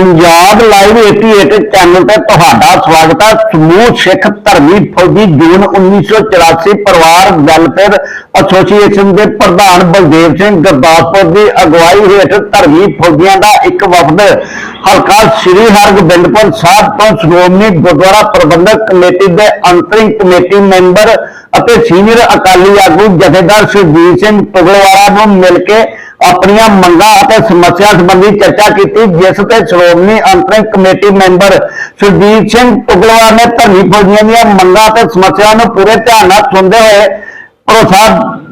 Punjab live 88 channel ਤੇ ਤੁਹਾਡਾ ਸਵਾਗਤ ਹੈ ਸਮੂਹ ਸਿੱਖ ਧਰਮੀ ਫੌਜੀ ਜੂਨ 1984 ਪਰਿਵਾਰ ਵੈਲਫੇਅਰ ਐਸੋਸੀਏਸ਼ਨ ਦੇ ਪ੍ਰਧਾਨ ਬਲਦੇਵ ਸਿੰਘ ਗੁਰਦਾਸਪੁਰ ਦੀ ਅਗਵਾਈ ਹੇਠ ਧਰਮੀ ਫੌਜੀਆਂ ਦਾ ਇੱਕ ਵਫਦ ਹਲਕਾ ਸ੍ਰੀ ਹਰਗੋਬਿੰਦਪੁਰ ਸਾਹਿਬ ਤੋਂ ਸ਼੍ਰੋਮਣੀ ਗੁਰਦੁਆਰਾ ਪ੍ਰਬੰਧਕ ਕਮੇਟੀ ਦੇ ਅੰਤਰਿੰਗ ਕਮੇਟੀ ਮੈਂਬਰ ਅਤੇ ਸੀਨੀਅਰ ਅਕਾਲੀ ਆਗੂ ਜਥੇਦਾਰ ਸੁਰਜੀਤ ਸਿੰਘ ਤੁਗਲਵਾਲਾ ਨੂੰ ਮਿਲ ਕੇ ਆਪਣੀਆਂ ਮੰਗਾਂ ਅਤੇ ਸਮੱਸਿਆ ਸੰਬੰਧੀ ਚਰਚਾ ਕੀਤੀ, ਜਿਸ ਤੇ Shiromani interim committee member Surjit Singh Tugalwal ਨੇ ਧਰਮੀ ਫੌਜੀਆਂ ਦੀਆਂ ਮੰਗਾਂ ਅਤੇ ਸਮੱਸਿਆਵਾਂ ਨੂੰ ਪੂਰੇ ਧਿਆਨ ਨਾਲ ਸੁਣਦੇ ਹੋਏ ਭਰੋਸਾ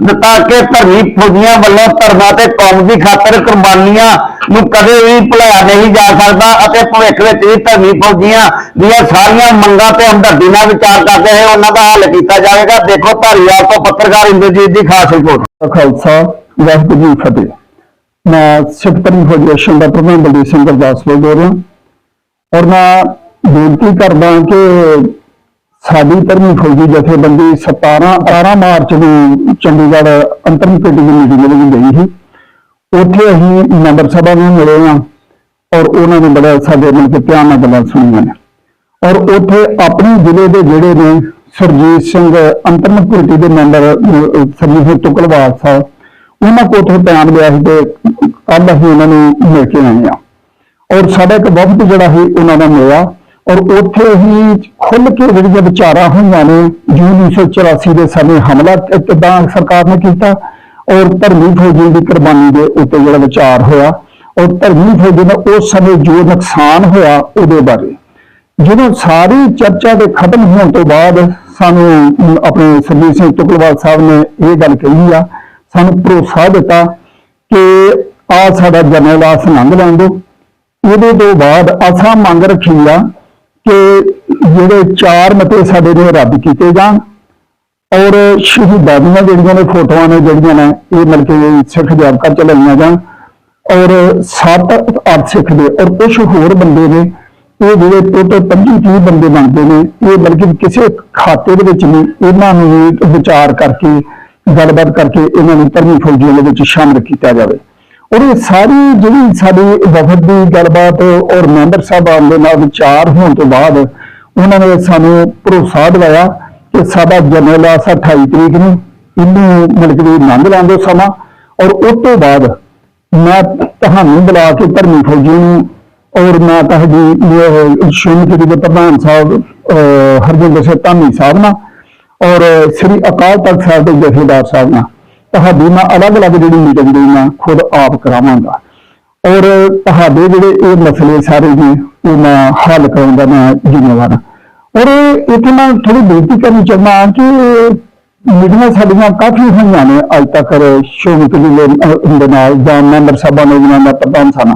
ਦਿੱਤਾ ਕਿ ਧਰਮੀ ਫੌਜੀਆਂ ਵੱਲੋਂ ਧਰਮਾਂ ਤੇ ਕੌਮ ਦੀ ਖਾਤਰ ਕੁਰਬਾਨੀਆਂ ਨੂੰ ਕਦੇ ਵੀ ਭੁਲਾਇਆ ਨਹੀਂ ਜਾ ਸਕਦਾ ਅਤੇ ਭਵਿੱਖ ਵਿੱਚ ਵੀ ਧਰਮੀ ਫੌਜੀਆਂ ਦੀਆਂ ਸਾਰੀਆਂ ਮੰਗਾਂ ਤੇ ਹਮਦਰਦੀ ਨਾਲ ਵਿਚਾਰ ਕਰਦੇ ਹੋਏ ਉਹਨਾਂ ਦਾ ਹੱਲ ਕੀਤਾ ਜਾਵੇਗਾ। ਦੇਖੋ ਧਾਰੀਵਾਲ ਤੋਂ ਪੱਤਰਕਾਰ ਇੰਦਰਜੀਤ ਦੀ ਖਾਸ ਰਿਪੋਰਟ। ਖਾਲਸਾ। ਵਾਹਿਗੁਰੂ ਜੀ ਫਤਿਹ। ਮੈਂ ਸਿੱਖ ਧਰਮ ਫੈਡਰੇਸ਼ਨ ਦਾ ਪ੍ਰਧਾਨ ਬਲਦੇਵ ਸਿੰਘ ਗੁਰਦਾਸ ਬੋਲ ਰਿਹਾ। ਔਰ ਮੈਂ ਬੇਨਤੀ ਕਰਦਾ ਕਿ ਸਾਡੀ ਧਰਮੀ ਫੌਜੀ ਜਥੇਬੰਦੀ 17 18 ਮਾਰਚ ਨੂੰ ਚੰਡੀਗੜ੍ਹ ਅੰਤਰਮ ਕਮੇਟੀ ਦੀ ਮੀਟਿੰਗ ਵਿੱਚ ਗਈ ਸੀ। ਉੱਥੇ ਅਸੀਂ ਮੈਂਬਰ ਸਭਾ ਨੂੰ ਮਿਲੇ ਹਾਂ ਔਰ ਉਹਨਾਂ ਨੇ ਬੜਾ ਸਾਡੇ ਮਨ ਕੇ ਧਿਆਨ ਨਾਲ ਗੱਲਾਂ ਸੁਣੀਆਂ ਨੇ। ਔਰ ਉੱਥੇ ਆਪਣੇ ਜ਼ਿਲ੍ਹੇ ਦੇ ਜਿਹੜੇ ਨੇ ਸਰਜੀਤ ਸਿੰਘ ਅੰਤਰਮ ਕਮੇਟੀ ਦੇ ਮੈਂਬਰ ਅਹ, ਸਰਜੀਤ ਸਿੰਘ ਤੁਕਲਵਾਲ ਸਾਹਿਬ ਉਹਨਾਂ ਕੋਲ ਤੋਂ ਬਿਆਨ ਲਿਆ ਸੀ ਤੇ ਕੱਲ ਅਸੀਂ ਉਹਨਾਂ ਨੂੰ ਮਿਲ ਕੇ ਆਏ ਆ ਔਰ ਸਾਡਾ ਇੱਕ ਵਫਦ ਜਿਹੜਾ ਸੀ, ਉਹਨਾਂ ਦਾ ਮਿਲਿਆ ਔਰ ਉੱਥੇ ਹੀ ਖੁੱਲ ਕੇ ਜਿਹੜੀਆਂ ਵਿਚਾਰਾਂ ਹੋਈਆਂ ਨੇ, ਜੂਨ 1984 ਦੇ ਸਮੇਂ ਹਮਲਾ ਕਿ- ਕਿੱਦਾਂ ਸਰਕਾਰ ਨੇ ਕੀਤਾ, ਔਰ ਧਰਮੀ ਫੌਜੀ ਦੀ ਕੁਰਬਾਨੀ ਦੇ ਉੱਤੇ ਜਿਹੜਾ ਵਿਚਾਰ ਹੋਇਆ, ਔਰ ਧਰਮੀ ਫੌਜੀ ਦਾ ਉਸ ਸਮੇਂ ਜੋ ਨੁਕਸਾਨ ਹੋਇਆ ਉਹਦੇ ਬਾਰੇ। ਜਦੋਂ ਸਾਰੀ ਚਰਚਾ ਦੇ ਖਤਮ ਹੋਣ ਤੋਂ ਬਾਅਦ ਸਾਨੂੰ ਆਪਣੇ ਸਰਜੀਤ ਸਿੰਘ ਤੁਕਲਵਾਲ ਸਾਹਿਬ ਨੇ ਇਹ ਗੱਲ ਕਹੀ ਆ ਸਾਨੂੰ ਭਰੋਸਾ ਦਿੱਤਾ ਕਿ ਆ ਸਾਡਾ ਜਨਰਲ ਆਸ ਲੰਘ ਲੈਣ ਦਿਓ। ਤੋਂ ਬਾਅਦ ਅਸਾਂ ਮੰਗ ਰੱਖੀ ਆ ਕਿ ਜਿਹੜੇ ਚਾਰ ਮਤੇ ਸਾਡੇ ਨੇ ਰੱਦ ਕੀਤੇ ਜਾਣ ਔਰ ਸ਼ਹੀਦਾਂ ਦੀਆਂ ਜਿਹੜੀਆਂ ਨੇ ਫੋਟੋਆਂ ਨੇ, ਜਿਹੜੀਆਂ ਨੇ, ਇਹ ਮਿਲ ਸਿੱਖ ਜਾਬਕਾ ਚਲਾਈਆਂ ਜਾਣ ਔਰ ਸੱਤ ਅੱਠ ਸਿੱਖ ਦੇ ਔਰ ਕੁਝ ਹੋਰ ਬੰਦੇ ਨੇ, ਇਹ ਜਿਹੜੇ ਟੋਟਲ 25 30 ਬੰਦੇ ਬਣਦੇ ਨੇ, ਇਹ ਬਲਕਿ ਕਿਸੇ ਖਾਤੇ ਦੇ ਵਿੱਚ ਨਹੀਂ, ਇਹਨਾਂ ਨੂੰ ਵਿਚਾਰ ਕਰਕੇ ਗੱਲਬਾਤ ਕਰਕੇ ਇਹਨਾਂ ਨੂੰ ਧਰਮੀ ਫੌਜੀਆਂ ਦੇ ਵਿੱਚ ਸ਼ਾਮਲ ਕੀਤਾ ਜਾਵੇ। ਔਰ ਇਹ ਸਾਰੀ ਜਿਹੜੀ ਸਾਡੀ ਵਫਦ ਦੀ ਗੱਲਬਾਤ ਔਰ ਮੈਂਬਰ ਸਾਹਿਬਾਨ ਦੇ ਨਾਲ ਵਿਚਾਰ ਹੋਣ ਤੋਂ ਬਾਅਦ ਉਹਨਾਂ ਨੇ ਸਾਨੂੰ ਭਰੋਸਾ ਦਿਵਾਇਆ ਕਿ ਸਾਡਾ ਜਨਰਲ ਆਸਾ 28 ਤਰੀਕ ਨੂੰ ਇਹਨੂੰ ਮਤਲਬ ਕਿ ਨੰਦ ਲਾਉਂਦੇ ਸਮਾਂ ਔਰ ਉਸ ਤੋਂ ਬਾਅਦ ਮੈਂ ਤੁਹਾਨੂੰ ਬੁਲਾ ਕੇ ਧਰਮੀ ਫੌਜੀ ਨੂੰ ਔਰ ਮੈਂ ਤੁਹਾਡੀ ਸ਼੍ਰੋਮਣੀ ਕਮੇਟੀ ਦੇ ਪ੍ਰਧਾਨ ਸਾਹਿਬ ਅਹ, ਹਰਜਿੰਦਰ ਸਿੰਘ ਧਾਮੀ ਸਾਹਿਬ ਨਾਲ ਔਰ ਸ੍ਰੀ ਅਕਾਲ ਤਖਤ ਸਾਹਿਬ ਦੇ ਜਥੇਦਾਰ ਸਾਹਿਬ ਨਾਲ ਤੁਹਾਡੀ ਮੈਂ ਅਲੱਗ-ਅਲੱਗ ਜਿਹੜੀ ਮੀਟਿੰਗ ਦੀ ਮੈਂ ਖੁਦ ਆਪ ਕਰਾਵਾਂਗਾ। ਔਰ ਤੁਹਾਡੇ ਜਿਹੜੇ ਇਹ ਮਸਲੇ ਸਾਰੇ ਨੇ, ਉਹ ਮੈਂ ਹੱਲ ਕਰਨ ਦਾ ਮੈਂ ਜ਼ਿੰਮੇਵਾਰ ਹਾਂ। ਔਰ ਇੱਥੇ ਮੈਂ ਥੋੜੀ ਬੇਨਤੀ ਕਰਨੀ ਚਾਹੁੰਦਾ ਕਿ ਮੀਟਿੰਗਾਂ ਸਾਡੀਆਂ ਕਾਫੀ ਹੋਈਆਂ ਨੇ, ਅੱਜ ਤੱਕ ਸ਼੍ਰੋਮਣੀ ਜੀ ਦੇ- ਨਾਲ ਜਾਂ ਮੈਂਬਰ ਸਾਹਿਬਾਂ ਨੇ ਜਿਨ੍ਹਾਂ ਦਾ ਪ੍ਰਧਾਨ ਸਨ।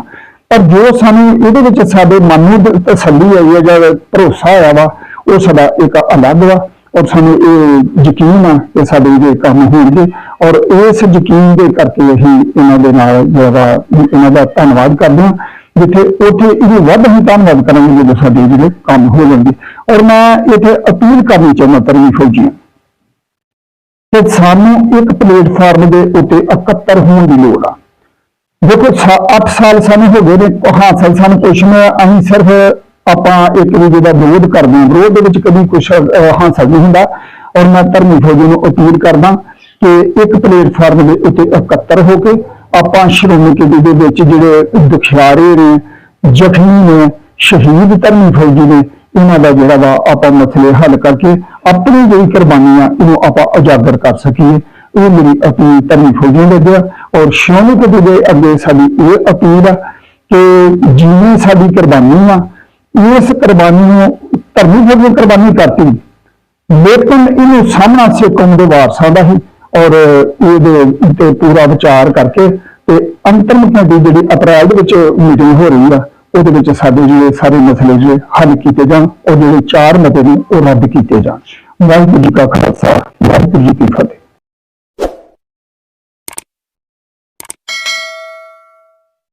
ਪਰ ਜੋ ਸਾਨੂੰ ਇਹਦੇ ਵਿੱਚ ਸਾਡੇ ਮਨ ਨੂੰ ਤਸੱਲੀ ਆਈ ਹੈ ਜਾਂ ਭਰੋਸਾ ਆਇਆ ਵਾ, ਉਹ ਸਾਡਾ ਇੱਕ ਅਲੱਗ ਵਾ। ਔਰ ਸਾਨੂੰ ਇਹ ਯਕੀਨ ਆ ਕਿ ਸਾਡੇ ਜਿਹੜੇ ਕੰਮ ਹੋਣਗੇ। ਔਰ ਇਸ ਯਕੀਨ ਦੇ ਕਰਕੇ ਅਸੀਂ ਇਹਨਾਂ ਦੇ ਨਾਲ ਜਿਹੜਾ ਇਹਨਾਂ ਦਾ ਧੰਨਵਾਦ ਕਰਦੇ ਹਾਂ, ਜਿੱਥੇ ਉੱਥੇ ਇਹ ਵੱਧ ਹੀ ਧੰਨਵਾਦ ਕਰਾਂਗੇ ਜਦੋਂ ਸਾਡੇ ਜਿਹੜੇ ਕੰਮ ਹੋ ਜਾਣਗੇ ਔਰ ਮੈਂ ਇੱਥੇ ਅਪੀਲ ਕਰਨੀ ਚਾਹੁੰਦਾ ਤਰਵੀ ਫੌਜੀ ਕਿ ਸਾਨੂੰ ਇੱਕ ਪਲੇਟਫਾਰਮ ਦੇ ਉੱਤੇ ਇਕੱਤਰ ਹੋਣ ਦੀ ਲੋੜ ਆ। ਦੇਖੋ 8 ਸਾਲ ਸਾਨੂੰ ਹੋ ਗਏ ਨੇ, ਹਾਸਲ ਸਾਨੂੰ ਕੁਛ ਨਹੀਂ ਅਸੀਂ ਸਿਰਫ ਆਪਾਂ ਇੱਕ ਦੂਜੇ ਦਾ ਵਿਰੋਧ ਕਰਦੇ ਹਾਂ। ਵਿਰੋਧ ਦੇ ਵਿੱਚ ਕਦੀ ਕੁਛ ਹਾਸਲ ਨਹੀਂ ਹੁੰਦਾ। ਔਰ ਮੈਂ ਧਰਮੀ ਫੌਜੀ ਨੂੰ ਅਪੀਲ ਕਰਦਾ ਕਿ ਇੱਕ ਪਲੇਟਫਾਰਮ ਦੇ ਉੱਤੇ ਇਕੱਤਰ ਹੋ ਕੇ ਆਪਾਂ ਸ਼੍ਰੋਮਣੀ ਕਮੇਟੀ ਦੇ ਵਿੱਚ ਜਿਹੜੇ ਦੁਖਿਆਰੇ ਨੇ, ਜ਼ਖਮੀ ਨੇ, ਸ਼ਹੀਦ ਧਰਮੀ ਫੌਜੀ ਨੇ, ਇਹਨਾਂ ਦਾ ਜਿਹੜਾ ਵਾ ਆਪਾਂ ਮਸਲੇ ਹੱਲ ਕਰਕੇ ਆਪਣੀ ਜਿਹੜੀ ਕੁਰਬਾਨੀਆਂ ਇਹਨੂੰ ਆਪਾਂ ਉਜਾਗਰ ਕਰ ਸਕੀਏ। ਇਹ ਮੇਰੀ ਅਪੀਲ ਧਰਮੀ ਫੌਜੀਆਂ ਦੇ ਅੱਗੇ ਆ। ਔਰ ਸ਼੍ਰੋਮਣੀ ਕਮੇਟੀ ਦੇ ਅੱਗੇ ਸਾਡੀ ਇਹ ਅਪੀਲ ਆ ਕਿ ਜਿਵੇਂ ਸਾਡੀ ਕੁਰਬਾਨੀ ਆ ਇਸ ਕੁਰਬਾਨੀ ਨੂੰ, ਧਰਮੀ ਫੌਜੀ ਕੁਰਬਾਨੀ ਕਰਤੀ। ਲੇਕਿਨ ਇਹਨੂੰ ਸਾਹਮਣਾ ਸੇ ਕੌਮ ਦੇ ਵਾਰਸਾਂ ਦਾ ਹੀ ਔਰ ਇਹਦੇ ਤੇ ਪੂਰਾ ਵਿਚਾਰ ਕਰਕੇ ਤੇ ਅੰਤਰਮ ਕਮੇਟੀ ਜਿਹੜੀ ਅਪ੍ਰੈਲ ਦੇ ਵਿੱਚ ਮੀਟਿੰਗ ਹੋ ਰਹੀ ਆ, ਉਹਦੇ ਵਿੱਚ ਸਾਡੇ ਜਿਹੜੇ ਸਾਰੇ ਮਸਲੇ ਜਿਹੜੇ ਹੱਲ ਕੀਤੇ ਜਾਣ ਔਰ ਜਿਹੜੇ ਚਾਰ ਮਤੇ ਨੇ ਉਹ ਰੱਦ ਕੀਤੇ ਜਾਣ। ਵਾਹਿਗੁਰੂ ਜੀ ਕਾ ਖਾਲਸਾ, ਵਾਹਿਗੁਰੂ ਜੀ ਕੀ ਫਤਿਹ।